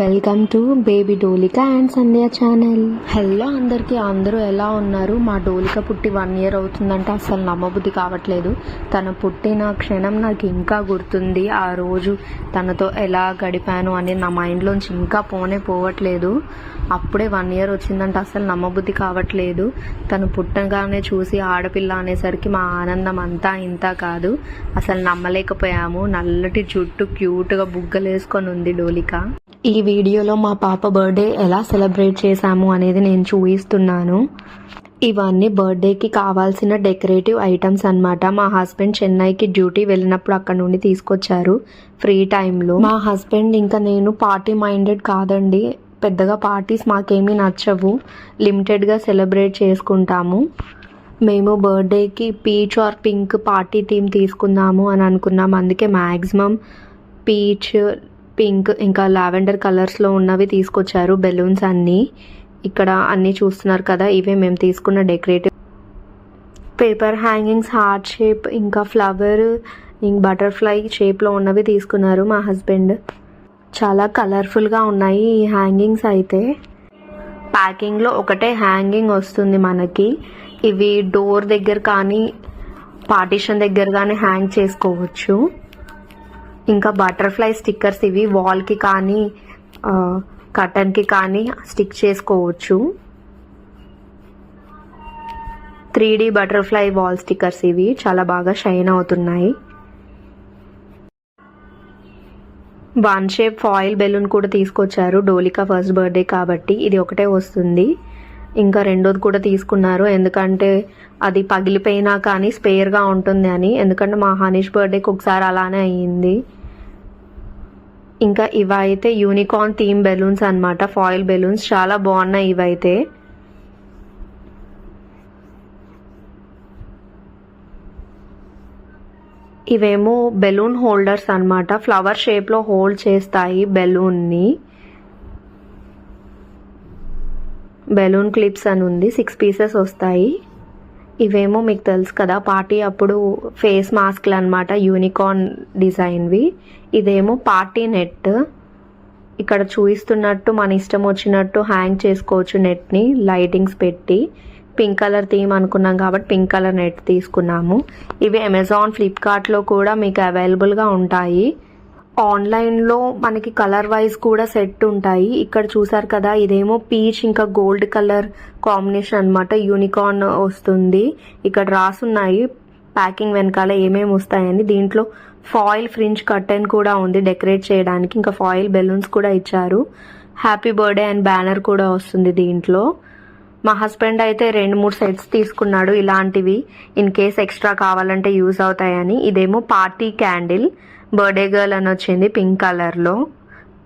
Welcome to baby Dolika and Sandhya channel. Hello అందరికీ అందరూ ఎలా ఉన్నారు? మా డోలిక పుట్టి వన్ ఇయర్ అవుతుందంటే అసలు నమ్మబుద్ధి కావట్లేదు. తను పుట్టిన క్షణం నాకు ఇంకా గుర్తుంది. ఆ రోజు తనతో ఎలా గడిపాను అని నా మైండ్లోంచి ఇంకా పోనే పోవట్లేదు. అప్పుడే వన్ ఇయర్ వచ్చిందంటే అసలు నమ్మబుద్ధి కావట్లేదు. తను పుట్టగానే చూసి ఆడపిల్ల అనేసరికి మా ఆనందం అంతా ఇంత కాదు. అసలు నమ్మలేకపోయాము. నల్లటి జుట్టు క్యూట్గా బుగ్గలేసుకొని ఉంది డోలిక. ఈ వీడియోలో మా పాప బర్త్డే ఎలా సెలబ్రేట్ చేశాము అనేది నేను చూపిస్తున్నాను ఇవన్నీ బర్త్డేకి కావాల్సిన డెకరేటివ్ ఐటమ్స్ అన్నమాట. మా హస్బెండ్ చెన్నైకి డ్యూటీ వెళ్ళినప్పుడు అక్కడ నుండి తీసుకొచ్చారు ఫ్రీ టైంలో. మా హస్బెండ్ ఇంకా నేను పార్టీ మైండెడ్ కాదండి. పెద్దగా పార్టీస్ మాకేమీ నచ్చవు. లిమిటెడ్గా సెలబ్రేట్ చేసుకుంటాము. మేము బర్త్డేకి peach or pink party theme తీసుకుందాము అని అనుకున్నాం. అందుకే మ్యాక్సిమం పీచ్ పింక్ ఇంకా లావెండర్ కలర్స్లో ఉన్నవి తీసుకొచ్చారు బెలూన్స్ అన్నీ. ఇక్కడ అన్నీ చూస్తున్నారు కదా ఇవే మేము తీసుకున్న decorative. Paper hangings heart shape ఇంకా ఫ్లవర్ ఇంక బటర్ఫ్లై షేప్లో ఉన్నవి తీసుకున్నారు మా హస్బెండ్. చాలా కలర్ఫుల్గా ఉన్నాయి ఈ హ్యాంగింగ్స్ అయితే. ప్యాకింగ్లో ఒకటే హ్యాంగింగ్ వస్తుంది మనకి. ఇవి డోర్ దగ్గర కానీ పార్టీషన్ దగ్గర కానీ హ్యాంగ్ చేసుకోవచ్చు. ఇంకా బటర్ఫ్లై స్టిక్కర్స్ ఇవి వాల్కి కానీ కటన్కి కానీ స్టిక్ చేసుకోవచ్చు. Three D butterfly wall stickers ఇవి చాలా బాగా షైన్ అవుతున్నాయి. వన్ షేప్ ఫాయిల్ బెలూన్ కూడా తీసుకొచ్చారు. డోలికా ఫస్ట్ బర్త్డే కాబట్టి ఇది ఒకటే వస్తుంది. ఇంకా రెండోది కూడా తీసుకున్నారు. ఎందుకంటే అది పగిలిపోయినా కానీ స్పేర్గా ఉంటుంది అని ఎందుకంటే మా హనీష్ బర్త్డేకి ఒకసారి అలానే అయ్యింది. ఇంకా ఇవైతే యూనికార్న్ థీమ్ బెలూన్స్ అన్నమాట ఫాయిల్ బెలూన్స్ చాలా బాగున్నాయి ఇవైతే. ఇవేమో బెలూన్ హోల్డర్స్ అన్నమాట. ఫ్లవర్ షేప్లో హోల్డ్ చేస్తాయి బెలూన్ని బెలూన్ క్లిప్స్ అని ఉంది. సిక్స్ పీసెస్ వస్తాయి. ఇవేమో మీకు తెలుసు కదా పార్టీ అప్పుడు ఫేస్ మాస్క్లు అనమాట యూనికార్న్ డిజైన్వి. ఇదేమో పార్టీ నెట్. ఇక్కడ చూపిస్తున్నట్టు మన ఇష్టం వచ్చినట్టు హ్యాంగ్ చేసుకోవచ్చు నెట్ని లైటింగ్స్ పెట్టి. పింక్ కలర్ థీమ్ అనుకున్నాం కాబట్టి పింక్ కలర్ నెట్ తీసుకున్నాము. ఇవి అమెజాన్ ఫ్లిప్కార్ట్లో కూడా మీకు అవైలబుల్గా ఉంటాయి. ఆన్లైన్లో మనకి కలర్ వైజ్ కూడా సెట్ ఉంటాయి. ఇక్కడ చూసారు కదా ఇదేమో పీచ్ ఇంకా గోల్డ్ కలర్ కాంబినేషన్ అన్నమాట. యూనికార్న్ వస్తుంది. ఇక్కడ రాసున్నాయి. ప్యాకింగ్ వెనకాల ఏమేమి వస్తాయని. దీంట్లో ఫాయిల్ ఫ్రింజ్ కర్టెన్ కూడా ఉంది డెకరేట్ చేయడానికి. ఇంకా ఫాయిల్ బెలూన్స్ కూడా ఇచ్చారు. హ్యాపీ బర్త్డే అండ్ బ్యానర్ కూడా వస్తుంది దీంట్లో. మా హస్బెండ్ అయితే రెండు మూడు సెట్స్ తీసుకున్నాడు ఇలాంటివి. ఇన్ కేస్ ఎక్స్ట్రా కావాలంటే యూజ్ అవుతాయని. ఇదేమో పార్టీ క్యాండిల్. బర్త్డే గర్ల్ అని వచ్చింది పింక్ కలర్లో.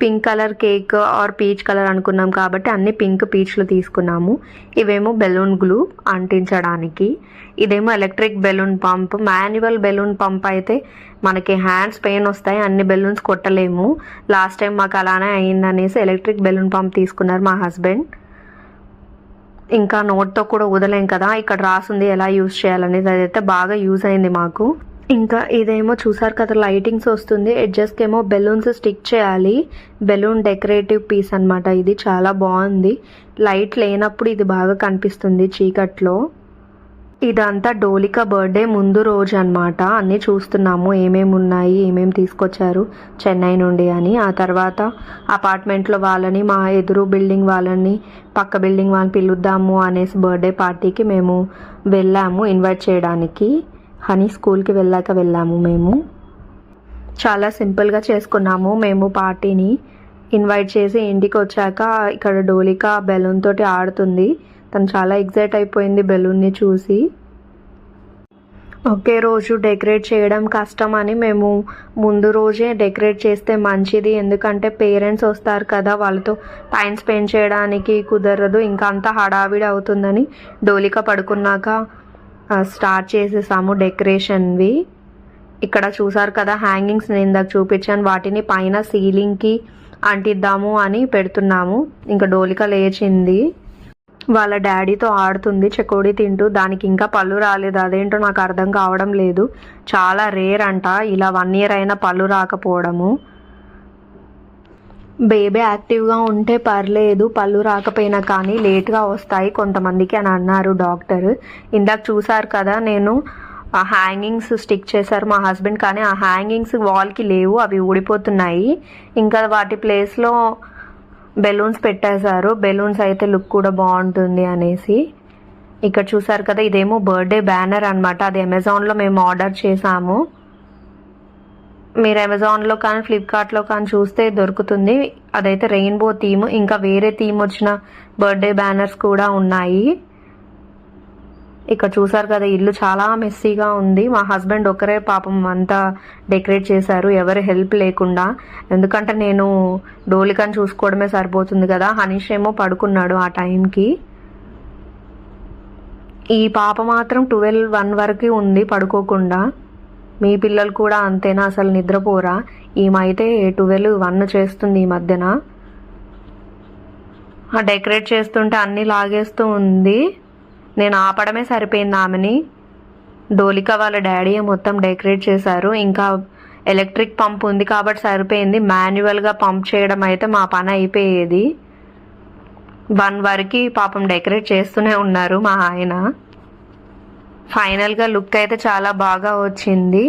Pink colour cake or peach colour అనుకున్నాం కాబట్టి అన్ని పింక్ పీచ్లు తీసుకున్నాము. ఇవేమో బెలూన్ గ్లూ అంటించడానికి. ఇదేమో electric balloon pump. Manual balloon pump అయితే మనకి హ్యాండ్స్ పెయిన్ వస్తాయి అన్ని బెలూన్స్ కొట్టలేము. లాస్ట్ టైం మాకు అలానే అయిందనేసి ఎలక్ట్రిక్ బెలూన్ పంప్ తీసుకున్నారు మా హస్బెండ్. ఇంకా నోట్తో కూడా వదలేం కదా ఇక్కడ రాసుంది ఎలా యూజ్ చేయాలనేది అదైతే బాగా యూజ్ అయింది మాకు. ఇంకా ఇదేమో చూసారు కదా లైటింగ్స్ వస్తుంది ఎడ్జస్ట్కి ఏమో బెలూన్స్ స్టిక్ చేయాలి. బెలూన్ డెకరేటివ్ పీస్ అన్నమాట ఇది చాలా బాగుంది. లైట్ లేనప్పుడు ఇది బాగా కనిపిస్తుంది చీకట్లో. ఇదంతా డోలిక బర్త్డే ముందు రోజు అన్నమాట. అన్నీ చూస్తున్నాము. ఏమేమి ఉన్నాయి ఏమేమి తీసుకొచ్చారు చెన్నై నుండి అని. ఆ తర్వాత అపార్ట్మెంట్లో వాళ్ళని మా ఎదురు బిల్డింగ్ వాళ్ళని పక్క బిల్డింగ్ వాళ్ళని పిలుద్దాము అనేసి బర్త్డే పార్టీకి మేము వెళ్ళాము ఇన్వైట్ చేయడానికి. హనీ స్కూల్కి వెళ్ళాక వెళ్ళాము మేము. చాలా సింపుల్గా చేసుకున్నాము మేము పార్టీని. ఇన్వైట్ చేసి ఇంటికి వచ్చాక ఇక్కడ డోలిక బెలూన్ తోటి ఆడుతుంది. తను చాలా ఎగ్జైట్ అయిపోయింది బెలూన్ని చూసి. ఒకే రోజు డెకరేట్ చేయడం కష్టం అని మేము ముందు రోజే డెకరేట్ చేస్తే మంచిది. ఎందుకంటే పేరెంట్స్ వస్తారు కదా వాళ్ళతో టైం స్పెండ్ చేయడానికి కుదరదు. ఇంకా అంతా హడావిడి అవుతుందని డోలిక పడుకున్నాక స్టార్ట్ చేసేసాము డెకరేషన్వి. ఇక్కడ చూసారు కదా హ్యాంగింగ్స్ నేను ఇందాక చూపించాను. వాటిని పైన సీలింగ్కి అంటిద్దాము అని పెడుతున్నాము. ఇంకా డోలిక లేచింది. వాళ్ళ డాడీతో ఆడుతుంది చెకోడి తింటూ దానికి ఇంకా పళ్ళు రాలేదు అదేంటో నాకు అర్థం కావడం లేదు. చాలా రేర్ అంట ఇలా వన్ ఇయర్ అయినా పళ్ళు రాకపోవడము. బేబీ యాక్టివ్గా ఉంటే పర్లేదు పళ్ళు రాకపోయినా కానీ లేట్గా వస్తాయి కొంతమందికి అని అన్నారు డాక్టర్. ఇందాక చూసారు కదా నేను ఆ హ్యాంగింగ్స్ స్టిక్ చేశారు మా హస్బెండ్ కానీ ఆ హ్యాంగింగ్స్ వాల్కి లేవు అవి ఊడిపోతున్నాయి. ఇంకా వాటి ప్లేస్లో బెలూన్స్ పెట్టేశారు. బెలూన్స్ అయితే లుక్ కూడా బాగుంటుంది అనేసి. ఇక్కడ చూసారు కదా ఇదేమో బర్త్డే బ్యానర్ అనమాట అది అమెజాన్లో మేము ఆర్డర్ చేసాము మీరు అమెజాన్లో కానీ ఫ్లిప్కార్ట్లో కానీ చూస్తే దొరుకుతుంది. అదైతే రెయిన్బో థీమ్. ఇంకా వేరే థీమ్ వచ్చిన బర్త్డే బ్యానర్స్ కూడా ఉన్నాయి. ఇక్కడ చూసారు కదా ఇల్లు చాలా మెస్సీగా ఉంది. మా హస్బెండ్ ఒకరే పాపం అంతా డెకరేట్ చేశారు. ఎవరి హెల్ప్ లేకుండా. ఎందుకంటే నేను డోలికని చూసుకోవడమే సరిపోతుంది కదా. హనీష్ ఏమో పడుకున్నాడు ఆ టైంకి. ఈ పాప మాత్రం ట్వెల్వ్ వన్ వరకు ఉంది పడుకోకుండా. మీ పిల్లలు కూడా అంతేనా? అసలు నిద్రపోరా? ఈమైతే ట్వెల్వ్ వన్ చేస్తుంది ఈ మధ్యన. ఆ డెకరేట్ చేస్తుంటే అన్నీ లాగేస్తూ ఉంది. నేను ఆపడమే సరిపోయింది ఆమెని. డోలిక వాళ్ళ డాడీ మొత్తం డెకరేట్ చేశారు. ఇంకా ఎలక్ట్రిక్ పంప్ ఉంది కాబట్టి సరిపోయింది. మాన్యువల్గా పంప్ చేయడం అయితే మా పని అయిపోయేది. వన్ వరకు పాపం డెకరేట్ చేస్తూనే ఉన్నారు మా ఆయన. ఫైనల్గా లుక్ అయితే చాలా బాగా వచ్చింది.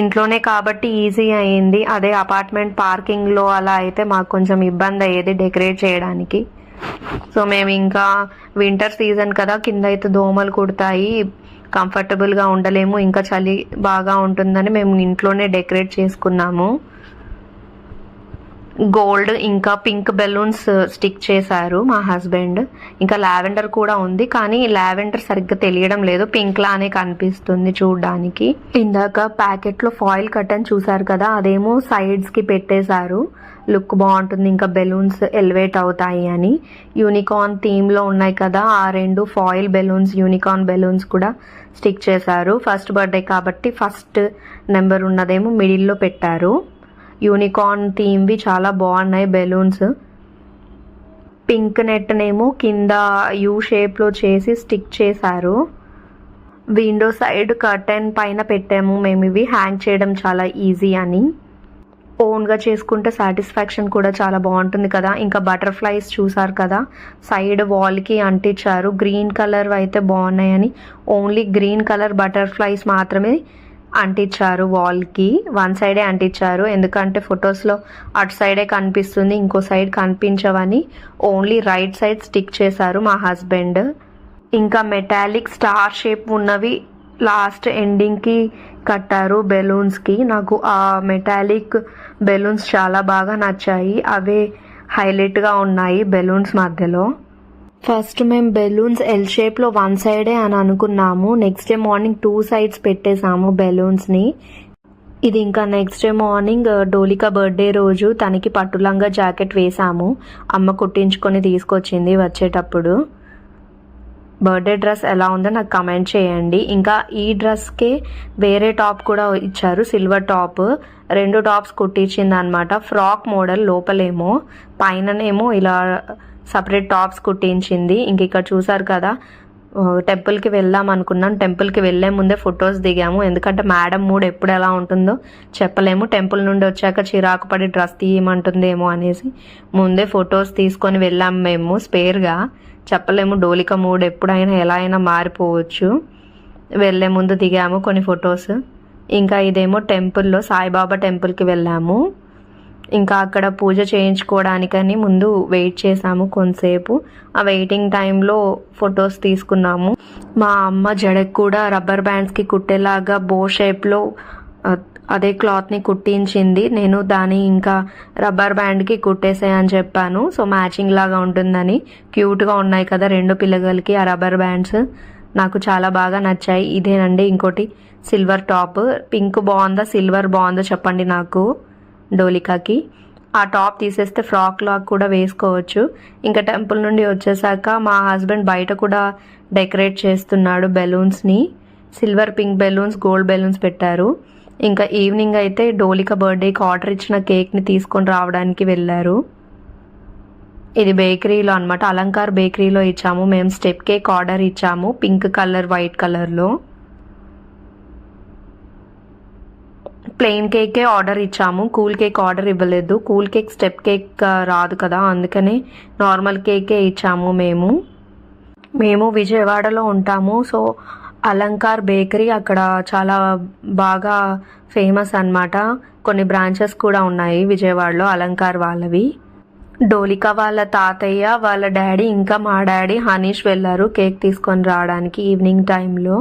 ఇంట్లోనే కాబట్టి ఈజీ అయింది. అదే అపార్ట్మెంట్ పార్కింగ్లో అలా అయితే మాకు కొంచెం ఇబ్బంది అయ్యేది డెకరేట్ చేయడానికి. సో మేము ఇంకా వింటర్ సీజన్ కదా కింద అయితే దోమలు కుడతాయి. కంఫర్టబుల్గా ఉండలేము ఇంకా చలి బాగా ఉంటుందని మేము ఇంట్లోనే డెకరేట్ చేసుకున్నాము. గోల్డ్ ఇంకా పింక్ బెలూన్స్ స్టిక్ చేశారు మా హస్బెండ్ ఇంకా లావెండర్ కూడా ఉంది కానీ లావెండర్ సరిగ్గా తెలియడం లేదు. పింక్ లానే కనిపిస్తుంది చూడడానికి. ఇందాక ప్యాకెట్లో ఫాయిల్ కట్టని చూసారు కదా అదేమో సైడ్స్కి పెట్టేశారు. లుక్ బాగుంటుంది. ఇంకా బెలూన్స్ ఎలివేట్ అవుతాయి అని. యూనికార్న్ థీమ్లో ఉన్నాయి కదా ఆ రెండు ఫాయిల్ బెలూన్స్ యూనికార్న్ బెలూన్స్ కూడా స్టిక్ చేశారు. ఫస్ట్ బర్త్డే కాబట్టి ఫస్ట్ నెంబర్ ఉన్నదేమో మిడిల్లో పెట్టారు. యూనికార్న్ థీమ్వి చాలా బాగున్నాయి బెలూన్స్. పింక్ నెట్నేమో కింద యూ షేప్లో చేసి స్టిక్ చేశారు. విండో సైడ్ కర్టెన్ పైన పెట్టాము. మేము ఇవి హ్యాంగ్ చేయడం చాలా ఈజీ అని. ఓన్గా చేసుకుంటే సాటిస్ఫాక్షన్ కూడా చాలా బాగుంటుంది కదా. ఇంకా బటర్ఫ్లైస్ చూసారు కదా? సైడ్ వాల్కి అంటించారు. గ్రీన్ కలర్ అయితే బాగున్నాయని ఓన్లీ గ్రీన్ కలర్ బటర్ఫ్లైస్ మాత్రమే అంటించారు వాల్కి వన్ సైడే అంటించారు. ఎందుకంటే ఫొటోస్లో అటు సైడే కనిపిస్తుంది ఇంకో సైడ్ కనిపించవని ఓన్లీ రైట్ సైడ్ స్టిక్ చేశారు మా హస్బెండ్ ఇంకా మెటాలిక్ స్టార్ షేప్ ఉన్నవి లాస్ట్ ఎండింగ్కి కట్టారు బెలూన్స్కి నాకు ఆ మెటాలిక్ బెలూన్స్ చాలా బాగా నచ్చాయి. అవే హైలైట్గా ఉన్నాయి బెలూన్స్ మధ్యలో. ఫస్ట్ మేము బెలూన్స్ ఎల్ షేప్లో వన్ సైడే అని అనుకున్నాము. Next day morning two sides పెట్టేశాము బెలూన్స్ని ఇది ఇంకా next day morning Dolika birthday రోజు తనకి పట్టులంగా జాకెట్ వేసాము అమ్మ కుట్టించుకొని తీసుకొచ్చింది వచ్చేటప్పుడు. బర్త్డే డ్రెస్ ఎలా ఉందో నాకు కమెంట్ చేయండి. ఇంకా ఈ డ్రెస్కే వేరే టాప్ కూడా ఇచ్చారు సిల్వర్ టాప్. రెండు టాప్స్ కుట్టించింది అనమాట ఫ్రాక్ మోడల్ లోపలేమో పైననేమో ఇలా సపరేట్ టాప్స్ కుట్టించింది. ఇంక ఇక్కడ చూసారు కదా టెంపుల్కి వెళ్దాం అనుకున్నాం. టెంపుల్కి వెళ్ళే ముందే ఫొటోస్ దిగాము. ఎందుకంటే మేడం మూడ్ ఎప్పుడు ఎలా ఉంటుందో చెప్పలేము. టెంపుల్ నుండి వచ్చాక చిరాకు పడి డ్రెస్ తీయమంటుందేమో అనేసి ముందే ఫొటోస్ తీసుకొని వెళ్ళాము మేము. స్పేర్గా చెప్పలేము. డోలిక మూడ్ ఎప్పుడైనా ఎలా అయినా మారిపోవచ్చు. వెళ్ళే ముందు దిగాము కొన్ని ఫొటోస్. ఇంకా ఇదేమో టెంపుల్లో సాయిబాబా టెంపుల్కి వెళ్ళాము. ఇంకా అక్కడ పూజ చేయించుకోవడానికని ముందు వెయిట్ చేసాము కొంతసేపు. ఆ వెయిటింగ్ టైంలో ఫొటోస్ తీసుకున్నాము. మా అమ్మ జడకు కూడా రబ్బర్ బ్యాండ్స్కి కుట్టేలాగా బో షేప్లో అదే క్లాత్ని కుట్టించింది. నేను దాన్ని ఇంకా రబ్బర్ బ్యాండ్కి కుట్టేసాయని చెప్పాను. సో మ్యాచింగ్ లాగా ఉంటుందని. క్యూట్గా ఉన్నాయి కదా రెండు పిల్లగలకి ఆ రబ్బర్ బ్యాండ్స్. నాకు చాలా బాగా నచ్చాయి. ఇదేనండి ఇంకోటి సిల్వర్ టాప్. పింక్ బాగుందా సిల్వర్ బాగుందా చెప్పండి నాకు. డోలికాకి. ఆ టాప్ తీసేస్తే ఫ్రాక్ లాగ్ కూడా వేసుకోవచ్చు. ఇంకా టెంపుల్ నుండి వచ్చేసాక మా హస్బెండ్ బయట కూడా డెకరేట్ చేస్తున్నాడు బెలూన్స్ని. Silver pink balloons gold balloons పెట్టారు. ఇంకా ఈవినింగ్ అయితే డోలిక బర్త్డేకి ఆర్డర్ ఇచ్చిన కేక్ని తీసుకొని రావడానికి వెళ్ళారు. ఇది బేకరీలో అన్నమాట. అలంకార్ బేకరీలో ఇచ్చాము. మేము స్టెప్ కేక్ ఆర్డర్ ఇచ్చాము. పింక్ కలర్ వైట్ కలర్లో. ప్లెయిన్ కేకే ఆర్డర్ ఇచ్చాము. కూల్ కేక్ ఆర్డర్ ఇవ్వలేదు. కూల్ కేక్ స్టెప్ కేక్ రాదు కదా. అందుకనే నార్మల్ కేకే ఇచ్చాము మేము. మేము విజయవాడలో ఉంటాము. సో అలంకార్ బేకరీ అక్కడ చాలా బాగా ఫేమస్ అన్నమాట. కొన్ని బ్రాంచెస్ కూడా ఉన్నాయి విజయవాడలో అలంకార్ వాళ్ళవి. డోలిక వాళ్ళ తాతయ్య వాళ్ళ డాడీ ఇంకా మా డాడీ హనీష్ వెళ్ళారు కేక్ తీసుకొని రావడానికి ఈవినింగ్ టైంలో.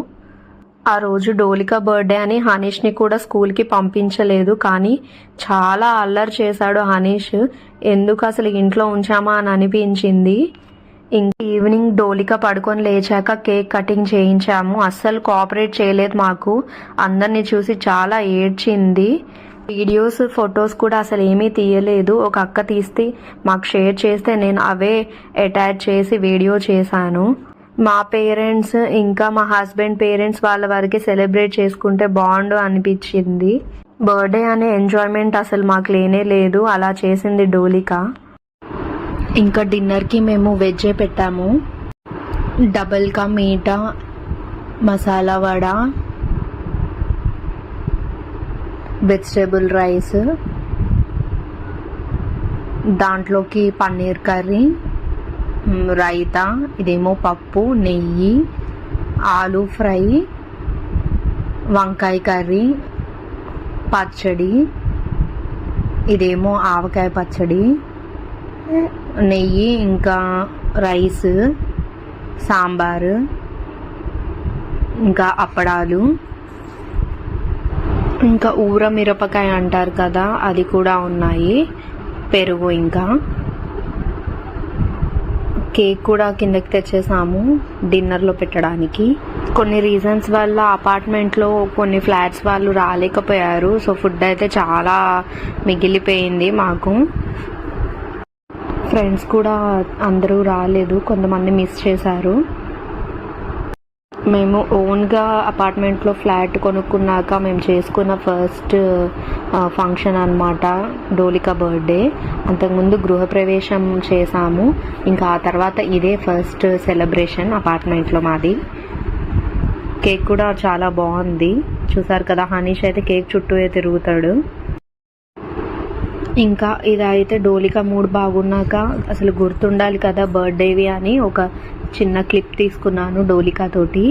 ఆ రోజు డోలిక బర్త్డే అని హనీష్ని కూడా స్కూల్కి పంపించలేదు కానీ చాలా అల్లరి చేశాడు హనీష్. ఎందుకు అసలు ఇంట్లో ఉంచామా అని అనిపించింది. ఇంక ఈవినింగ్ డోలిక పడుకొని లేచాక కేక్ కటింగ్ చేయించాము. అస్సలు కోఆపరేట్ చేయలేదు మాకు. అందరిని చూసి చాలా ఏడ్చింది. వీడియోస్ ఫొటోస్ కూడా అసలు ఏమీ తీయలేదు. ఒక అక్క తీస్తే మాకు షేర్ చేస్తే నేను అవే అటాచ్ చేసి వీడియో చేశాను. మా పేరెంట్స్ ఇంకా మా హస్బెండ్ పేరెంట్స్ వాళ్ళ వరకే సెలబ్రేట్ చేసుకుంటే బాగుండు అనిపించింది. బర్త్డే అనే ఎంజాయ్మెంట్ అసలు మాకు లేనే లేదు అలా చేసింది డోలిక. ఇంకా డిన్నర్కి మేము వెజ్జే పెట్టాము. Double ka meetha masala vada vegetable rice దాంట్లోకి పన్నీర్ కర్రీ రైతా ఇదేమో పప్పు నెయ్యి ఆలు ఫ్రై వంకాయ కర్రీ పచ్చడి ఇదేమో ఆవకాయ పచ్చడి నెయ్యి ఇంకా రైస్ సాంబారు ఇంకా అప్పడాలు. ఇంకా ఊర మిరపకాయ అంటారు కదా అది కూడా ఉన్నాయి. పెరుగు ఇంకా. కేక్ కూడా కిందకి తెచ్చేసాము డిన్నర్లో పెట్టడానికి. కొన్ని రీజన్స్ వల్ల అపార్ట్మెంట్లో కొన్ని ఫ్లాట్స్ వాళ్ళు రాలేకపోయారు. సో ఫుడ్ అయితే చాలా మిగిలిపోయింది మాకు. ఫ్రెండ్స్ కూడా అందరూ రాలేదు. కొంతమంది మిస్ చేశారు. మేము ఓన్గా అపార్ట్మెంట్లో ఫ్లాట్ కొనుక్కున్నాక మేము చేసుకున్న ఫస్ట్ ఫంక్షన్ అన్నమాట డోలికా బర్త్డే. అంతకుముందు గృహప్రవేశం చేసాము ఇంకా ఆ తర్వాత ఇదే ఫస్ట్ సెలబ్రేషన్ అపార్ట్మెంట్లో మాది. కేక్ కూడా చాలా బాగుంది. చూసారు కదా హనీష్ అయితే కేక్ చుట్టూ తిరుగుతాడు. ఇంకా ఇదైతే డోలిక మూడ్ బాగున్నాక అసలు గుర్తుండాలి కదా బర్త్డేవి అని ఒక చిన్న క్లిప్ తీసుకున్నాను డోలికా తోటి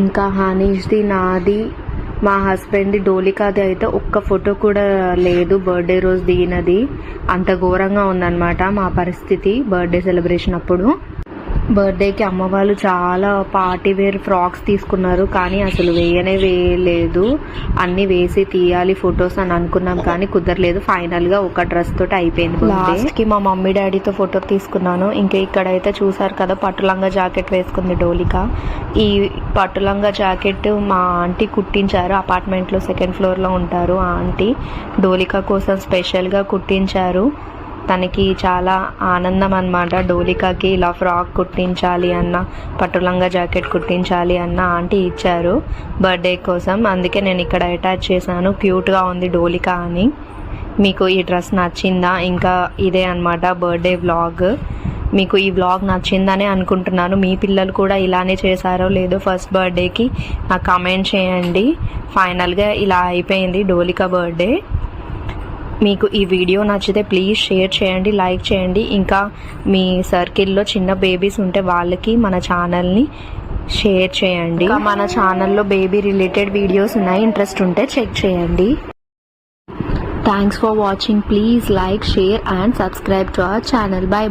ఇంకా హానీష్ది నాది మా హస్బెండ్ది డోలికాది అయితే ఒక్క ఫోటో కూడా లేదు. బర్త్డే రోజు దిగినది అంత ఘోరంగా ఉందన్నమాట మా పరిస్థితి బర్త్డే సెలబ్రేషన్ అప్పుడు. బర్త్డేకి అమ్మ వాళ్ళు చాలా పార్టీ వేర్ ఫ్రాక్స్ తీసుకున్నారు కానీ అసలు వేయనే వేయలేదు. అన్ని వేసి తీయాలి ఫొటోస్ అని అనుకున్నాం కానీ కుదరలేదు. ఫైనల్గా ఒక డ్రెస్ తోటి అయిపోయింది లాస్ట్కి మా మమ్మీ డాడీతో ఫోటో తీసుకున్నాను. ఇంకా ఇక్కడైతే చూసారు కదా పట్టులంగా జాకెట్ వేసుకుంది డోలిక. ఈ పట్టులంగా జాకెట్ మా ఆంటీ కుట్టించారు. అపార్ట్మెంట్లో సెకండ్ ఫ్లోర్లో ఉంటారు ఆ ఆంటీ. డోలిక కోసం స్పెషల్గా కుట్టించారు. తనకి చాలా ఆనందం అన్నమాట. డోలికాకి ఇలా ఫ్రాక్ కుట్టించాలి అన్న పట్టులంగా జాకెట్ కుట్టించాలి అన్న ఆంటీ ఇచ్చారు బర్త్డే కోసం. అందుకే నేను ఇక్కడ అటాచ్ చేశాను. క్యూట్గా ఉంది డోలికా అని. మీకు ఈ డ్రెస్ నచ్చిందా? ఇంకా ఇదే అన్నమాట బర్త్డే వ్లాగ్. మీకు ఈ వ్లాగ్ నచ్చిందనే అనుకుంటున్నాను. మీ పిల్లలు కూడా ఇలానే చేశారో లేదో ఫస్ట్ బర్త్డేకి నాకు కమెంట్ చేయండి. ఫైనల్గా ఇలా అయిపోయింది డోలికా బర్త్డే. మీకు ఈ వీడియో నచ్చితే ప్లీజ్ షేర్ చేయండి లైక్ చేయండి. ఇంకా మీ సర్కిల్లో చిన్న బేబీస్ ఉంటే వాళ్ళకి మన ఛానల్ని షేర్ చేయండి. మన ఛానల్లో బేబీ రిలేటెడ్ వీడియోస్ ఉన్నాయి ఇంట్రెస్ట్ ఉంటే చెక్ చేయండి. Thanks for watching please like share and subscribe to our channel bye bye